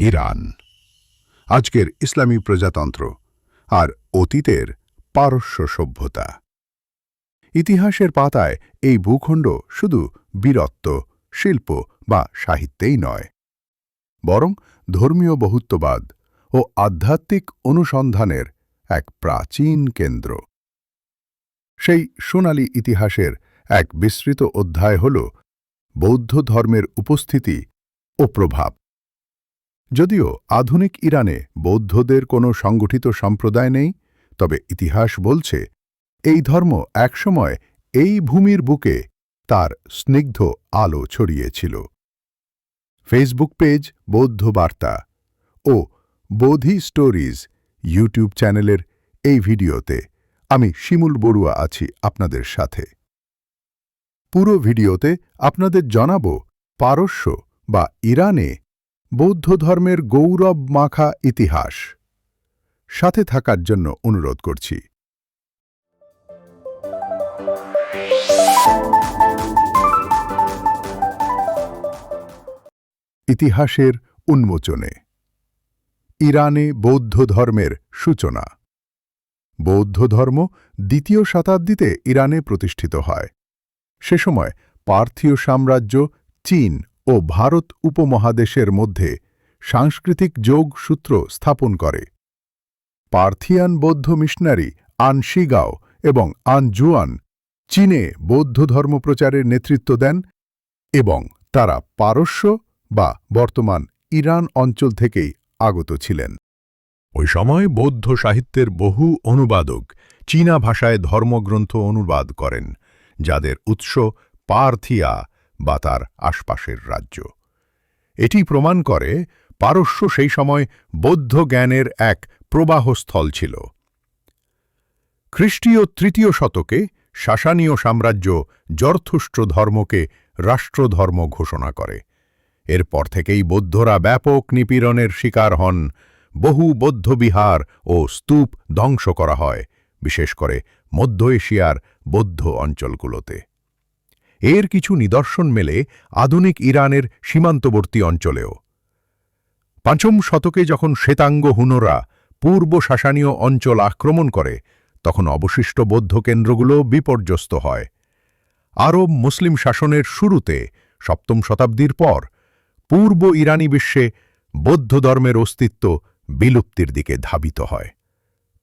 Iran. আজকের ইসলামী প্রজাতন্ত্র আর অতীতের পারস্য সভ্যতা। ইতিহাসের পাতায় এই ভূখণ্ড শুধু বীরত্ব, শিল্প বা সাহিত্যেই নয়। বরং ধর্মীয় বহুত্ববাদ ও আধ্যাত্মিক অনুসন্ধানের এক প্রাচীন কেন্দ্র। সেই সোনালী ইতিহাসের এক বিস্তৃত অধ্যায় হল বৌদ্ধ ধর্মের উপস্থিতি ও প্রভাব। যদিও আধুনিক ইরানে বৌদ্ধদের কোনো সংগঠিত সম্প্রদায় নেই, তবে ইতিহাস বলছে, এই ধর্ম একসময় এই ভূমির বুকে তার স্নিগ্ধ আলো ছড়িয়েছিল। ফেসবুক পেজ বৌদ্ধ বার্তা ও বোধি স্টোরিজ ইউটিউব চ্যানেলের এই ভিডিওতে আমি শিমুল বড়ুয়া আছি আপনাদের সাথে। পুরো ভিডিওতে আপনাদের জানাব পারস্য বা ইরানে বৌদ্ধ ধর্মের গৌরব মাখা ইতিহাস। সাথে থাকার জন্য অনুরোধ করছি। ইতিহাসের উন্মোচনে। ইরানে বৌদ্ধ ধর্মের সূচনা। বৌদ্ধ ধর্ম দ্বিতীয় শতাব্দীতে ইরানে প্রতিষ্ঠিত হয়। সে সময় পার্থীয় সাম্রাজ্য চীন ও ভারত উপমহাদেশের মধ্যে সাংস্কৃতিক যোগ সূত্র স্থাপন করে। পার্থিয়ান বৌদ্ধ মিশনারি আন শিগাও এবং আন জুয়ান চীনে বৌদ্ধ ধর্ম প্রচারের নেতৃত্ব দেন এবং তারা পারস্য বা বর্তমান ইরান অঞ্চল থেকেই আগত ছিলেন। ওই সময় বৌদ্ধ সাহিত্যের বহু অনুবাদক চীনা ভাষায় ধর্মগ্রন্থ অনুবাদ করেন, যাদের উৎস পার্থিয়া বা তার আশপাশের রাজ্য। এটি প্রমাণ করে পারস্য সেই সময় বৌদ্ধ জ্ঞানের এক প্রবাহস্থল ছিল। খ্রিস্টীয় তৃতীয় শতকে শাসানীয় সাম্রাজ্য জর্থুষ্ট্র ধর্মকে রাষ্ট্রধর্ম ঘোষণা করে। এরপর থেকেই বৌদ্ধরা ব্যাপক নিপীড়নের শিকার হন। বহু বৌদ্ধবিহার ও স্তূপ ধ্বংস করা হয়, বিশেষ করে মধ্য এশিয়ার বৌদ্ধ অঞ্চলগুলোতে। এর কিছু নিদর্শন মেলে আধুনিক ইরানের সীমান্তবর্তী অঞ্চলেও। পাঁচম শতকে যখন শ্বেতাঙ্গ হুনরা পূর্ব শাসানীয় অঞ্চল আক্রমণ করে, তখন অবশিষ্ট বৌদ্ধ কেন্দ্রগুলো বিপর্যস্ত হয়। আরব মুসলিম শাসনের শুরুতে, সপ্তম শতাব্দীর পর, পূর্ব ইরানি বিশ্বে বৌদ্ধ ধর্মের অস্তিত্ব বিলুপ্তির দিকে ধাবিত হয়।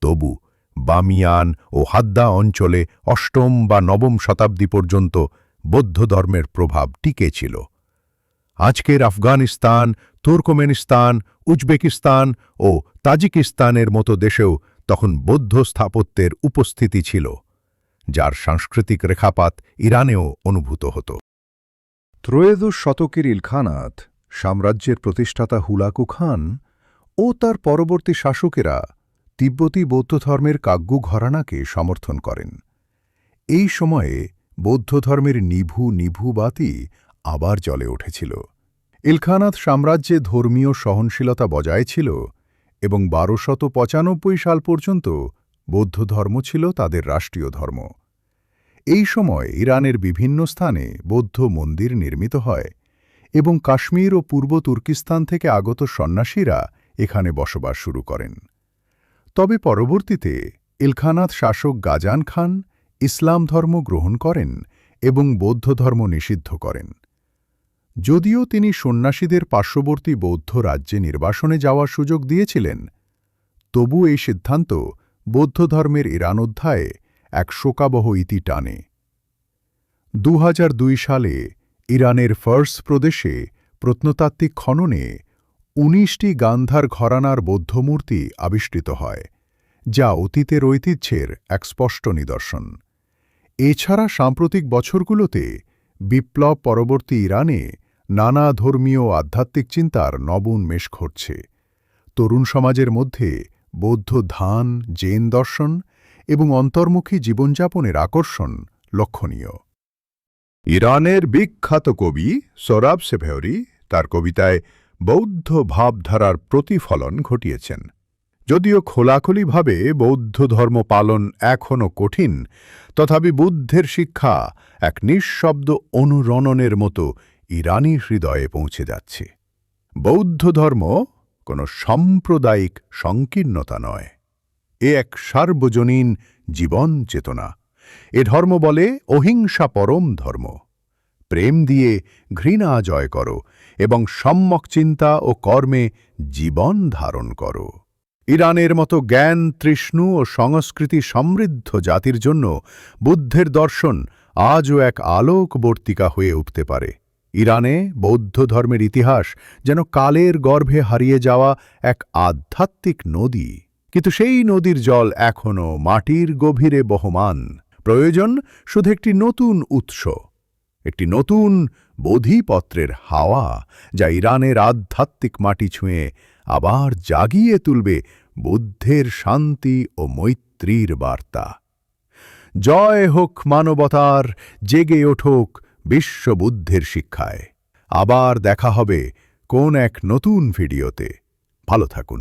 তবু বামিয়ান ও হাদ্দা অঞ্চলে অষ্টম বা নবম শতাব্দী পর্যন্ত বৌদ্ধ ধর্মের প্রভাব টিকে ছিল। আজকের আফগানিস্তান, তুর্কমেনিস্তান, উজবেকিস্তান ও তাজিকিস্তানের মতো দেশেও তখন বৌদ্ধ স্থাপত্যের উপস্থিতি ছিল, যার সাংস্কৃতিক রেখাপাত ইরানেও অনুভূত হতো। ত্রয়োদশ শতকের ইলখানাত সাম্রাজ্যের প্রতিষ্ঠাতা হুলাকু খান ও তার পরবর্তী শাসকেরা তিব্বতী বৌদ্ধ ধর্মের কাগ্যু ঘরানাকে সমর্থন করেন। এই সময়ে বৌদ্ধ ধর্মের নিভু নিভু বাতি আবার জ্বলে উঠেছিল। ইলখানাত সাম্রাজ্যে ধর্মীয় সহনশীলতা বজায় ছিল এবং বারোশত পঁচানব্বই সাল পর্যন্ত বৌদ্ধ ধর্ম ছিল তাদের রাষ্ট্রীয় ধর্ম। এই সময় ইরানের বিভিন্ন স্থানে বৌদ্ধ মন্দির নির্মিত হয় এবং কাশ্মীর ও পূর্ব তুর্কিস্তান থেকে আগত সন্ন্যাসীরা এখানে বসবাস শুরু করেন। তবে পরবর্তীতে ইলখানাত শাসক গাজান খান ইসলাম ধর্ম গ্রহণ করেন এবং বৌদ্ধ ধর্ম নিষিদ্ধ করেন। যদিও তিনি সন্ন্যাসীদের পার্শ্ববর্তী বৌদ্ধ রাজ্যে নির্বাসনে যাওয়ার সুযোগ দিয়েছিলেন, তবু এই সিদ্ধান্ত বৌদ্ধ ধর্মের ইরান অধ্যায়ে এক শোকাবহ ইতি টানে। দু হাজার দুই সালে ইরানের ফার্স প্রদেশে প্রত্নতাত্ত্বিক খননে উনিশটি গান্ধার ঘরানার বৌদ্ধমূর্তি আবিষ্কৃত হয়, যা অতীতের ঐতিহ্যের এক স্পষ্ট নিদর্শন। এছাড়া সাম্প্রতিক বছরগুলোতে বিপ্লব পরবর্তী ইরানে নানা ধর্মীয় আধ্যাত্মিক চিন্তার নবন মেষ ঘটছে। তরুণ সমাজের মধ্যে বৌদ্ধ ধান জেন দর্শন এবং অন্তর্মুখী জীবনযাপনের আকর্ষণ লক্ষণীয়। ইরানের বিখ্যাত কবি সোরাব সেভেয়রি তার কবিতায় বৌদ্ধ ভাবধারার প্রতিফলন ঘটিয়েছেন। যদিও খোলাখুলিভাবে বৌদ্ধ ধর্ম পালন এখনও কঠিন, তথাপি বুদ্ধের শিক্ষা এক নিঃশব্দ অনুরণনের মতো ইরানি হৃদয়ে পৌঁছে যাচ্ছে। বৌদ্ধ ধর্ম কোনো সাম্প্রদায়িক সংকীর্ণতা নয়। এ এক সার্বজনীন জীবন চেতনা। এ ধর্ম বলে অহিংসা পরম ধর্ম। প্রেম দিয়ে ঘৃণা জয় করো এবং সম্যক চিন্তা ও কর্মে জীবন ধারণ করো। ইরানের মতো জ্ঞান, তৃষ্ণু ও সংস্কৃতি সমৃদ্ধ জাতির জন্য বুদ্ধের দর্শন আজও এক আলোকবর্তিকা হয়ে উঠতে পারে। ইরানে বৌদ্ধ ধর্মের ইতিহাস যেন কালের গর্ভে হারিয়ে যাওয়া এক আধ্যাত্মিক নদী। কিন্তু সেই নদীর জল এখনও মাটির গভীরে বহমান। প্রয়োজন শুধু একটি নতুন উৎস, একটি নতুন বোধিপত্রের হাওয়া, যা ইরানের আধ্যাত্মিক মাটি ছুঁয়ে আবার জাগিয়ে তুলবে বুদ্ধের শান্তি ও মৈত্রীর বার্তা। জয় হোক মানবতার, জেগে ওঠোক বিশ্ববুদ্ধের শিক্ষায়। আবার দেখা হবে কোন এক নতুন ভিডিওতে। ভালো থাকুন।